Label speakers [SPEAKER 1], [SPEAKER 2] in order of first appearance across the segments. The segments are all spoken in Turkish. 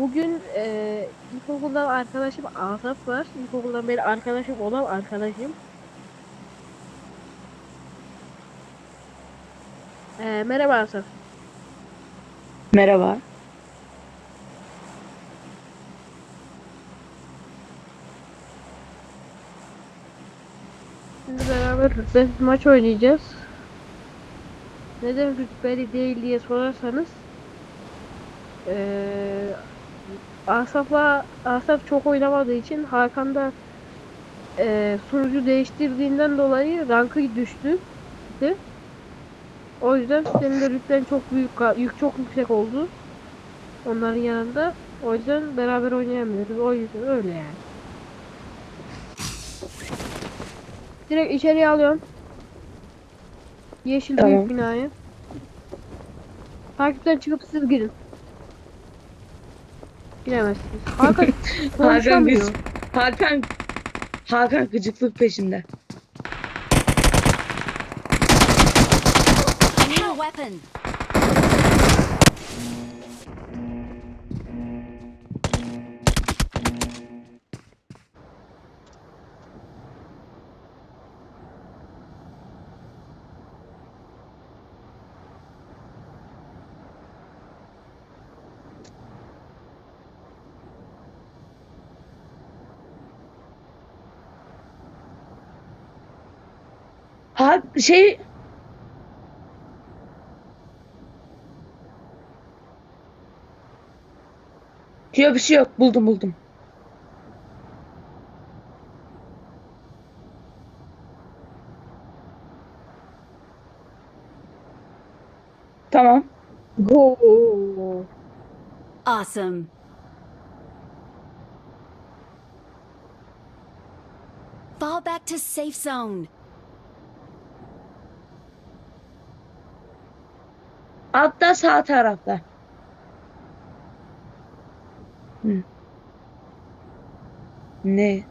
[SPEAKER 1] Bugün e, ilkokuldan arkadaşım Asaf var. İlkokuldan beri arkadaşım olan arkadaşım. E, merhaba Asaf.
[SPEAKER 2] Merhaba.
[SPEAKER 1] Şimdi beraber rütbesiz maç oynayacağız. Neden rütbeli değil diye sorarsanız eee Asaf'la Asaf çok oynamadığı için Hakan da eee sunucu değiştirdiğinden dolayı rankı düştü. O yüzden senin de rütben çok büyük yük çok yüksek oldu. Onların yanında. O yüzden beraber oynayamıyoruz. O yüzden öyle yani. Direkt içeriye alıyorum. Yeşil
[SPEAKER 2] Tamam.
[SPEAKER 1] büyük binayı. Takipten çıkıp siz girin. Giremezsiniz. Hakan
[SPEAKER 2] Hakan
[SPEAKER 1] konuşamıyor.
[SPEAKER 2] gıcık. Hakan Hakan gıcıklık peşinde.
[SPEAKER 3] I need a weapon.
[SPEAKER 2] Ha şey Yok bir şey yok. Buldum buldum. Tamam.
[SPEAKER 1] Oo.
[SPEAKER 3] Awesome. Fall back to safe zone.
[SPEAKER 2] Altta sağ tarafta. Hı. Ne?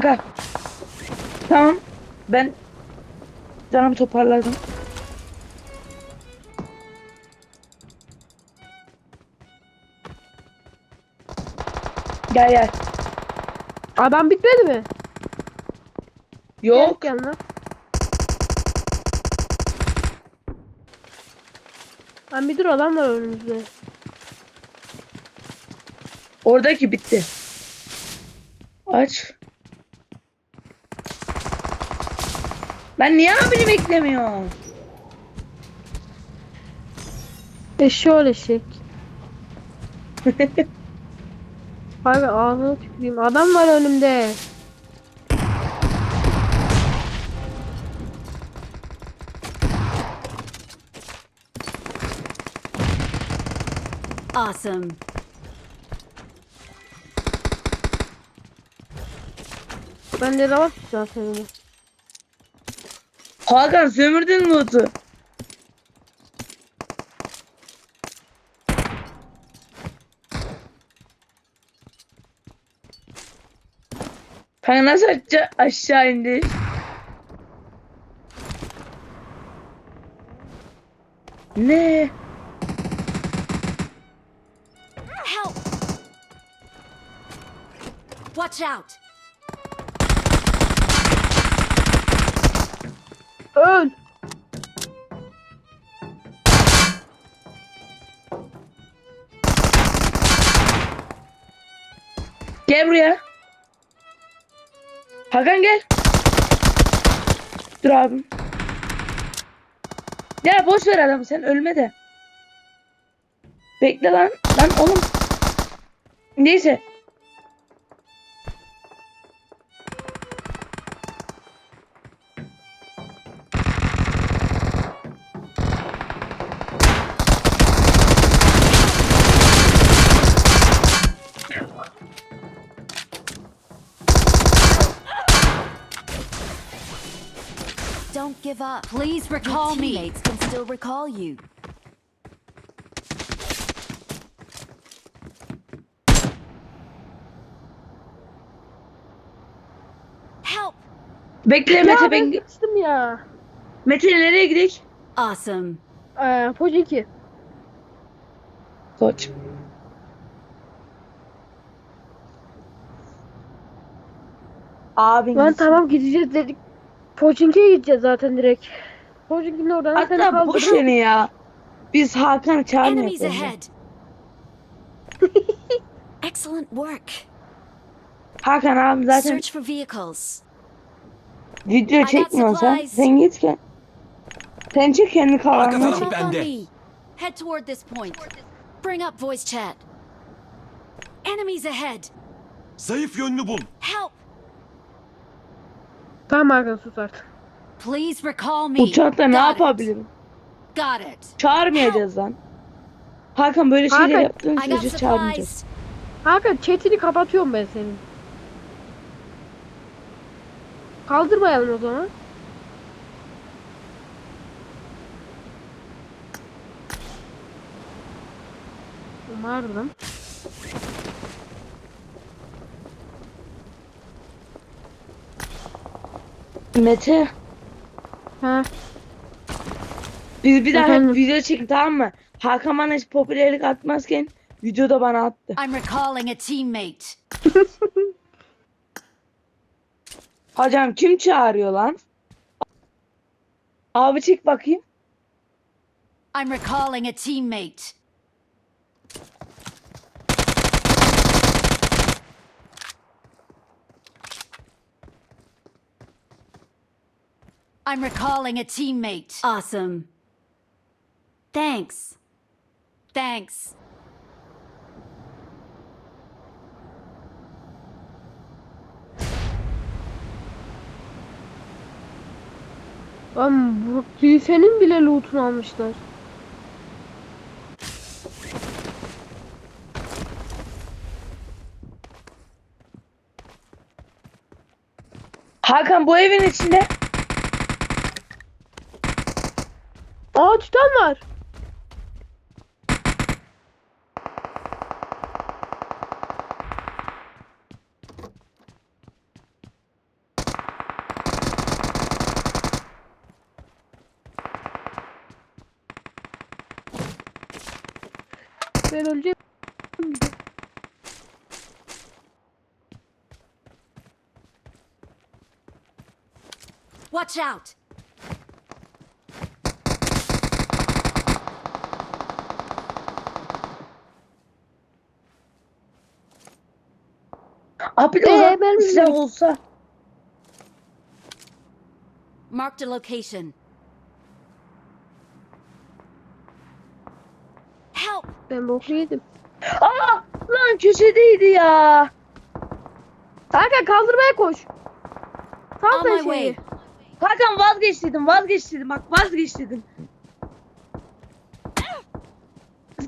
[SPEAKER 2] Kanka. Tamam. Ben canımı toparladım. Gel gel.
[SPEAKER 1] Adam bitmedi mi?
[SPEAKER 2] Yok.
[SPEAKER 1] Gel lan. Lan bir dur adam var önümüzde.
[SPEAKER 2] Oradaki bitti. Aç. Ben niye abini beklemiyorum?
[SPEAKER 1] Eşşoğlu eşek. Abi ağzını tüküreyim. Adam var önümde.
[SPEAKER 3] Awesome.
[SPEAKER 1] Bende de var zaten.
[SPEAKER 2] Hakan sömürdün loot'u. Kanka nasıl aşağı, aşağı indi? Ne?
[SPEAKER 3] Help! Watch out!
[SPEAKER 2] Gel buraya. Hakan gel. Dur abim. Ya boş ver adamı sen ölme de. Bekle lan. Lan oğlum. Neyse.
[SPEAKER 3] Don't give up. Please recall me. Teammates can still recall you. Help!
[SPEAKER 2] Bekle
[SPEAKER 1] Ya
[SPEAKER 2] Mete
[SPEAKER 1] ben
[SPEAKER 2] ben...
[SPEAKER 1] ya.
[SPEAKER 2] Mete nereye gidelim?
[SPEAKER 3] Awesome.
[SPEAKER 1] Ee, Pojiki.
[SPEAKER 2] Koç. Abin
[SPEAKER 1] Lan
[SPEAKER 2] gitsin.
[SPEAKER 1] tamam gideceğiz dedik. Pojinki'ye gideceğiz zaten direkt. Pojinki'nin oradan seni
[SPEAKER 2] Hatta boş
[SPEAKER 1] kaldırır.
[SPEAKER 2] verin ya. Biz Hakan'ı çağırmıyoruz.
[SPEAKER 3] Enemies ahead. Excellent work.
[SPEAKER 2] Hakan abi zaten
[SPEAKER 3] Search for vehicles.
[SPEAKER 2] video
[SPEAKER 3] got
[SPEAKER 2] çekmiyorsan sen git ki. Sen çık kendi
[SPEAKER 4] Arka
[SPEAKER 2] kalanına
[SPEAKER 4] taraf.
[SPEAKER 2] çık.
[SPEAKER 3] Help on
[SPEAKER 4] bende.
[SPEAKER 3] me. Head toward this point. Bring up voice chat. Enemies ahead.
[SPEAKER 4] Zayıf yönünü bul.
[SPEAKER 3] Help!
[SPEAKER 1] Tamam Hakan sus artık.
[SPEAKER 3] Please recall me.
[SPEAKER 2] Uçakta ne
[SPEAKER 3] Got it.
[SPEAKER 2] yapabilirim?
[SPEAKER 3] Got it.
[SPEAKER 2] Çağırmayacağız lan. Hakan böyle
[SPEAKER 1] Hakan,
[SPEAKER 2] şeyler yaptığın
[SPEAKER 3] I got
[SPEAKER 2] sürece çağırmayacağız.
[SPEAKER 1] Hakan chatini kapatıyorum ben senin. Kaldırmayalım o zaman. Umarım.
[SPEAKER 2] Mete
[SPEAKER 1] Ha.
[SPEAKER 2] biz bir daha
[SPEAKER 1] Efendim?
[SPEAKER 2] video çek tamam mı? Hakan bana hiç popülerlik atmazken videoda bana attı.
[SPEAKER 3] I'm recalling a teammate.
[SPEAKER 2] Hocam kim çağırıyor lan? Abi çek bakayım.
[SPEAKER 3] I'm recalling a teammate. I'm recalling a teammate. Awesome. Thanks. Thanks.
[SPEAKER 1] Lan bu senin bile loot'unu almışlar.
[SPEAKER 2] Hakan bu evin içinde.
[SPEAKER 1] Aa tüten var. Ben öleceğim.
[SPEAKER 3] Watch out.
[SPEAKER 2] De
[SPEAKER 1] Ee, bilmiyorum.
[SPEAKER 2] olsa.
[SPEAKER 3] Marked a location. Help!
[SPEAKER 1] Ben boku yedim.
[SPEAKER 2] Aa lan köşedeydi ya.
[SPEAKER 1] Hakan kaldırmaya koş. Sal
[SPEAKER 3] On my way.
[SPEAKER 1] şeyi.
[SPEAKER 2] Hakan vazgeç dedim vazgeç dedim bak vazgeç dedim.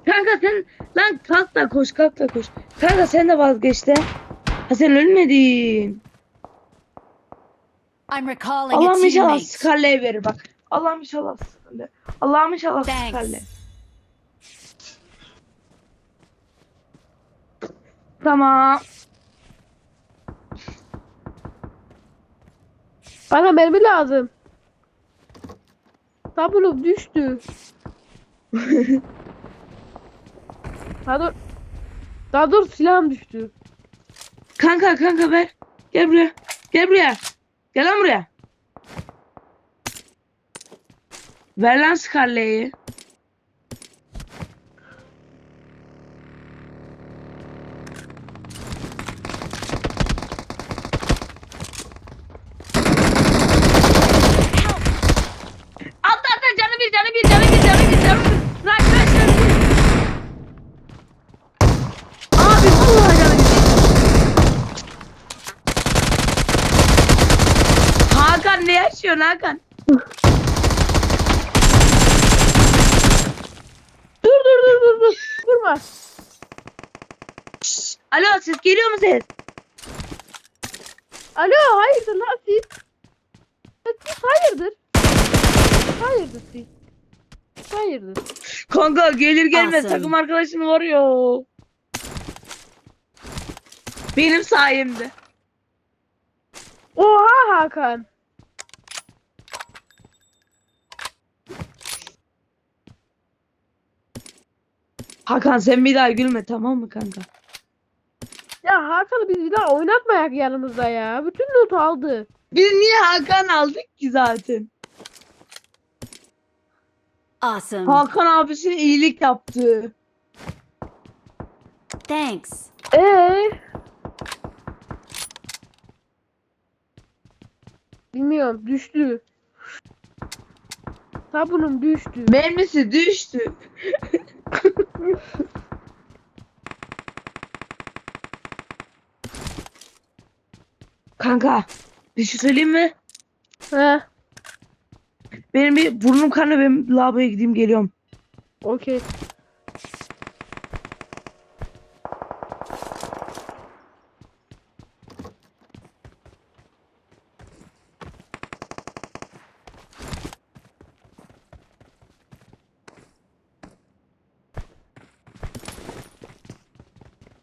[SPEAKER 2] Kanka sen lan kalk da koş kalk da koş. Kanka sen de vazgeç de. Ha sen ölmedin.
[SPEAKER 3] I'm recalling a
[SPEAKER 2] Allah'ım inşallah
[SPEAKER 3] teammate.
[SPEAKER 2] Scarlet'e verir bak. Allah'ım inşallah Scarlet. Allah'ım inşallah
[SPEAKER 3] Thanks.
[SPEAKER 2] Scarlet. Tamam.
[SPEAKER 1] Bana mermi lazım. Tablo düştü. Daha dur. Daha dur silahım düştü.
[SPEAKER 2] Kanka kanka ver. Gel buraya. Gel buraya. Gel lan buraya. Ver lan Scarlet'i. Atla atla canı bir canı bir canı bir canı bir canı bir. Bırak bırak canı bir. Abi vallahi canı bir. Hakan ne yaşıyorsun Hakan?
[SPEAKER 1] Dur dur dur dur dur. Durma.
[SPEAKER 2] Alo ses geliyor mu ses?
[SPEAKER 1] Alo hayırdır lan siz? Siz hayırdır? hayırdır siz? Hayırdır?
[SPEAKER 2] Kanka gelir gelmez
[SPEAKER 3] Awesome.
[SPEAKER 2] takım arkadaşını vuruyor. Benim sayemde.
[SPEAKER 1] Oha Hakan.
[SPEAKER 2] Hakan sen bir daha gülme tamam mı kanka?
[SPEAKER 1] Ya Hakan'ı biz bir daha oynatmayak yanımızda ya. Bütün loot aldı.
[SPEAKER 2] Biz niye Hakan aldık ki zaten?
[SPEAKER 3] Awesome.
[SPEAKER 2] Hakan abisine iyilik yaptı.
[SPEAKER 3] Thanks.
[SPEAKER 1] Ee? Bilmiyorum düştü. Sabunum düştü.
[SPEAKER 2] Mermisi düştü. Kanka bir şey söyleyeyim mi?
[SPEAKER 1] He.
[SPEAKER 2] Benim bir burnum kanıyor ben lavaboya gideyim geliyorum.
[SPEAKER 1] Okey.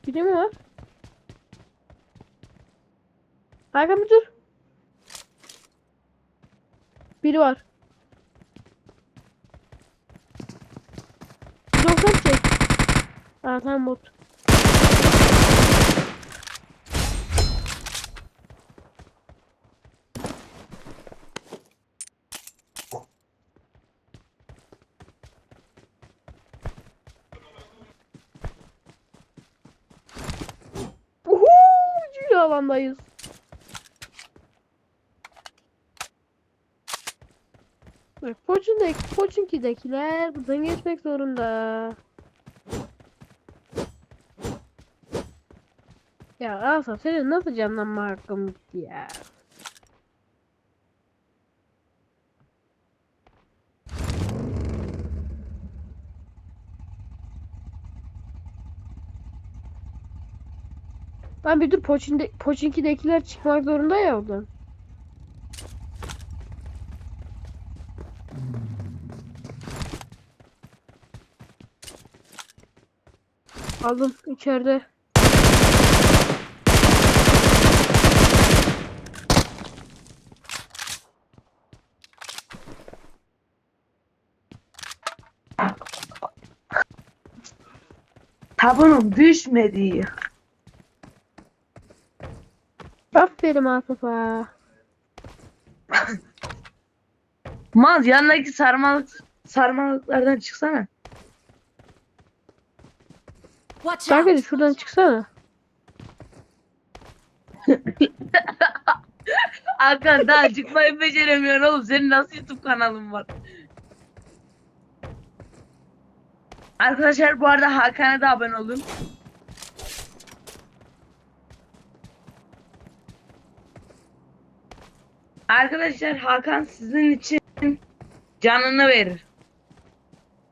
[SPEAKER 1] Biri mi var? Bir dur. Biri var. 90 çek. Aa tamam bot. Alandayız. Poçin'deki, Poçinki'dekiler buradan geçmek zorunda. Ya Asaf senin nasıl canlanma hakkın bitti ya? Ben bir dur Poçin'de, Poçinki'dekiler çıkmak zorunda ya oradan. Aldım içeride.
[SPEAKER 2] Tabanım düşmedi.
[SPEAKER 1] Aferin Asaf'a.
[SPEAKER 2] Maz yanındaki sarmalık sarmalıklardan çıksana.
[SPEAKER 1] Kanka şuradan çıksana.
[SPEAKER 2] Hakan daha çıkmayı beceremiyorsun oğlum. Senin nasıl YouTube kanalın var? Arkadaşlar bu arada Hakan'a da abone olun. Arkadaşlar Hakan sizin için canını verir.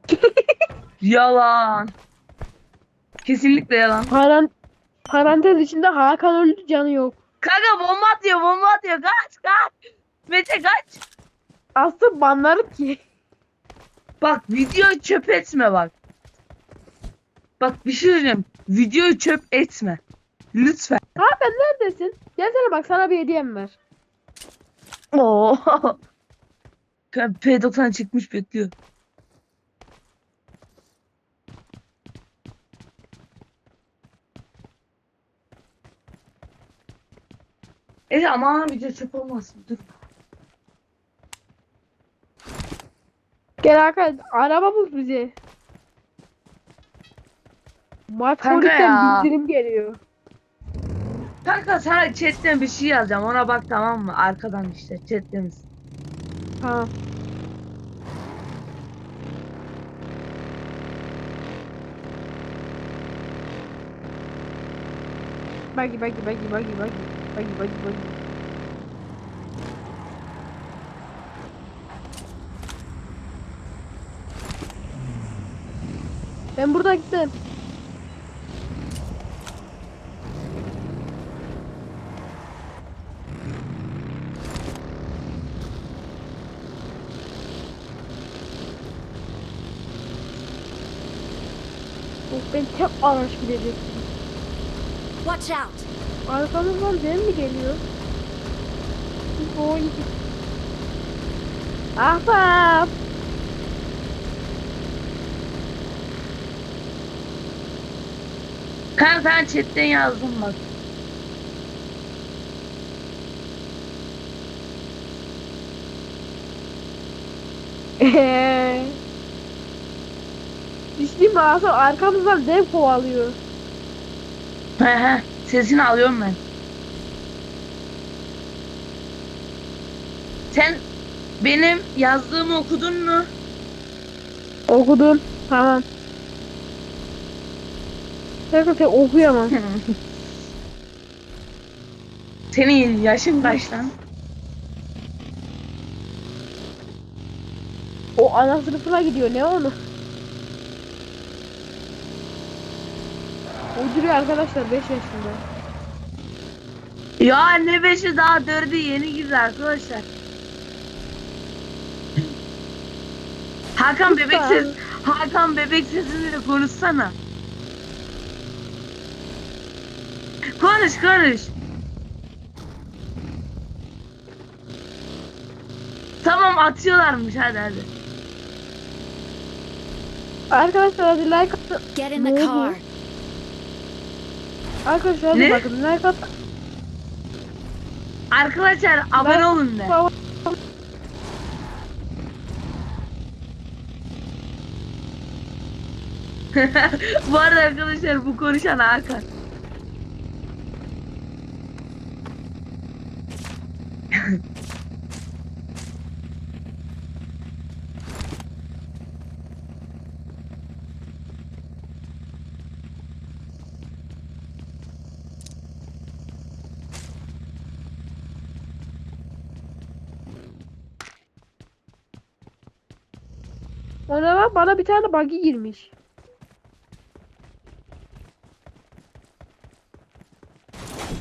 [SPEAKER 2] yalan. Kesinlikle yalan.
[SPEAKER 1] Paran parantez içinde Hakan öldü canı yok.
[SPEAKER 2] Kanka bomba atıyor bomba atıyor kaç kaç. Mete kaç.
[SPEAKER 1] Aslında banlarım ki.
[SPEAKER 2] Bak videoyu çöp etme bak. Bak bir şey söyleyeceğim. Videoyu çöp etme. Lütfen.
[SPEAKER 1] Hakan neredesin? Gelsene bak sana bir hediyem var.
[SPEAKER 2] Oo. P90 çıkmış bekliyor. Evet ama video çöp olmasın. Dur.
[SPEAKER 1] Gel Hakan araba bul
[SPEAKER 2] Kanka
[SPEAKER 1] polisten
[SPEAKER 2] ya.
[SPEAKER 1] bildirim geliyor.
[SPEAKER 2] Kanka sana chatten bir şey yazacağım. Ona bak tamam mı? Arkadan işte chattemiz.
[SPEAKER 1] Tamam. Bagi bagi bagi bagi bagi Vay vay vay. Ben buradan gittim. Ben tek araç gidecektim.
[SPEAKER 3] Watch out!
[SPEAKER 1] Arkamızdan ben mi geliyor? Oy. Ahbap.
[SPEAKER 2] Kanka ben chatten yazdım bak.
[SPEAKER 1] Mü Asaf arkamızdan dev kovalıyor.
[SPEAKER 2] He he sesini alıyorum ben. Sen benim yazdığımı okudun mu?
[SPEAKER 1] Okudum. Tamam. Kanka sen okuyamam.
[SPEAKER 2] Senin yaşın kaç lan?
[SPEAKER 1] O ana sınıfına gidiyor ne onu? Uyduruyor arkadaşlar 5 yaşında.
[SPEAKER 2] Ya ne beşi daha dördü yeni girdi arkadaşlar. Hakan bebek ses Hakan bebek sesiyle konuşsana. Konuş konuş. Tamam atıyorlarmış hadi hadi.
[SPEAKER 1] Arkadaşlar hadi like atın.
[SPEAKER 3] Get in the car.
[SPEAKER 1] Arkadaşlar hadi
[SPEAKER 2] Ne?
[SPEAKER 1] bakın like at.
[SPEAKER 2] Arkadaşlar abone olun de. bu arada arkadaşlar bu konuşan Hakan.
[SPEAKER 1] Ona bak bana bir tane buggy girmiş.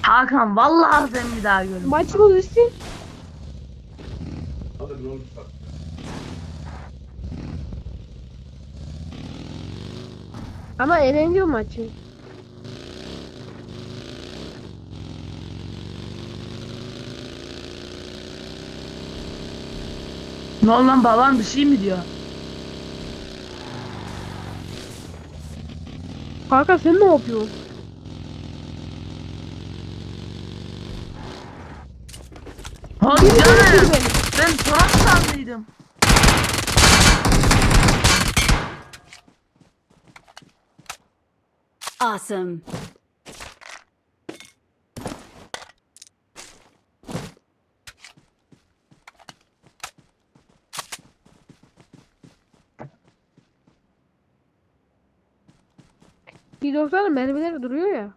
[SPEAKER 2] Hakan vallahi sen bir daha görün.
[SPEAKER 1] Maçımız üstün. Ama eğleniyor maçı.
[SPEAKER 2] Ne oldu lan babam bir şey mi diyor?
[SPEAKER 1] Kanka sen ne yapıyorsun? Biri
[SPEAKER 2] canım.
[SPEAKER 1] beni.
[SPEAKER 2] Ben Turan sandıydım.
[SPEAKER 3] Awesome.
[SPEAKER 1] Bir doksanın mermileri duruyor ya.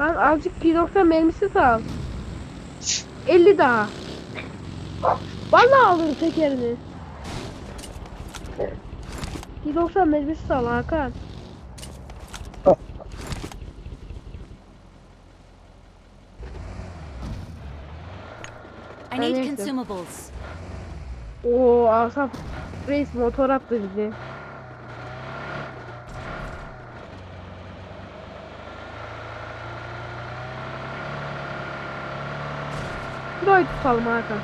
[SPEAKER 1] Lan azıcık P90 mermisi sal. 50 daha. Vallahi alırım tekerini. P90 mermisi sal Hakan.
[SPEAKER 3] Need
[SPEAKER 1] Neyse.
[SPEAKER 3] consumables.
[SPEAKER 1] Oo Asaf Reis motor attı bize. Burayı tutalım Hakan.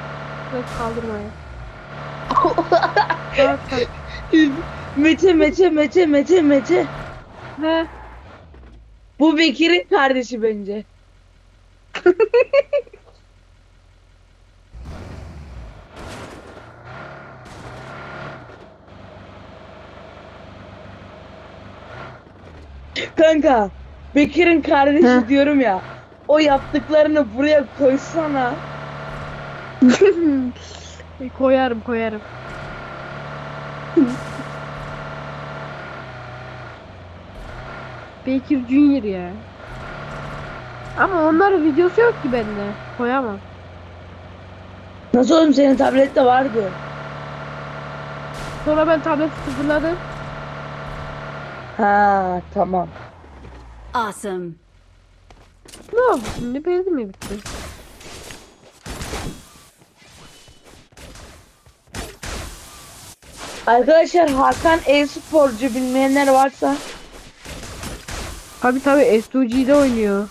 [SPEAKER 1] Burayı kaldırmaya. Rahat kal.
[SPEAKER 2] Mete Mete Mete Mete Mete.
[SPEAKER 1] He.
[SPEAKER 2] Bu Bekir'in kardeşi bence. Kanka Bekir'in kardeşi
[SPEAKER 1] Heh.
[SPEAKER 2] diyorum ya. O yaptıklarını buraya koysana.
[SPEAKER 1] koyarım koyarım. Bekir Junior ya. Ama onların videosu yok ki bende. Koyamam.
[SPEAKER 2] Nasıl oğlum senin tablette vardı.
[SPEAKER 1] Sonra ben tableti sıfırladım.
[SPEAKER 2] Ha tamam.
[SPEAKER 3] Awesome.
[SPEAKER 1] Ne oldu şimdi? Belli mi bitti?
[SPEAKER 2] Arkadaşlar Hakan e-sporcu bilmeyenler varsa
[SPEAKER 1] Tabi tabi S2G'de oynuyor.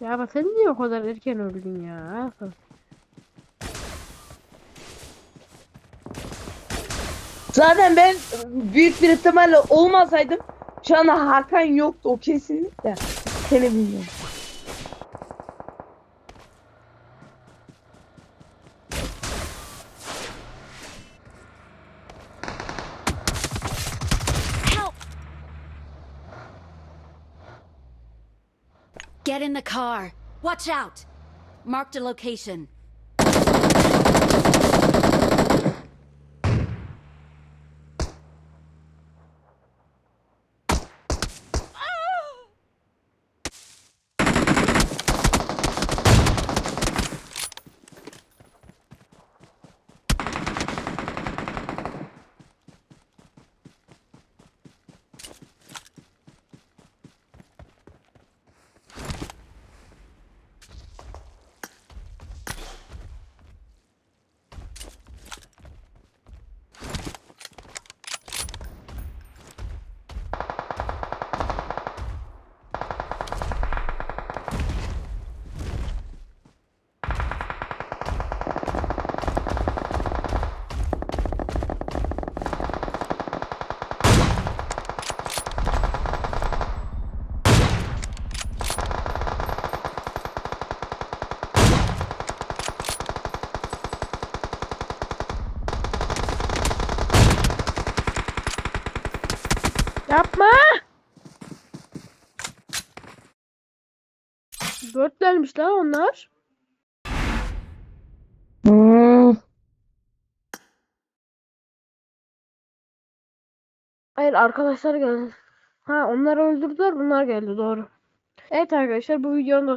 [SPEAKER 1] Ya bak sen niye o kadar erken öldün ya?
[SPEAKER 2] Zaten ben büyük bir ihtimalle olmasaydım şu anda Hakan yoktu o kesinlikle. Seni bilmiyorum.
[SPEAKER 3] Get in the car. Watch out. Marked a location.
[SPEAKER 1] Lan onlar.
[SPEAKER 2] Hmm.
[SPEAKER 1] Hayır arkadaşlar geldi. Ha onları öldürdüler bunlar geldi doğru. Evet arkadaşlar bu videonun da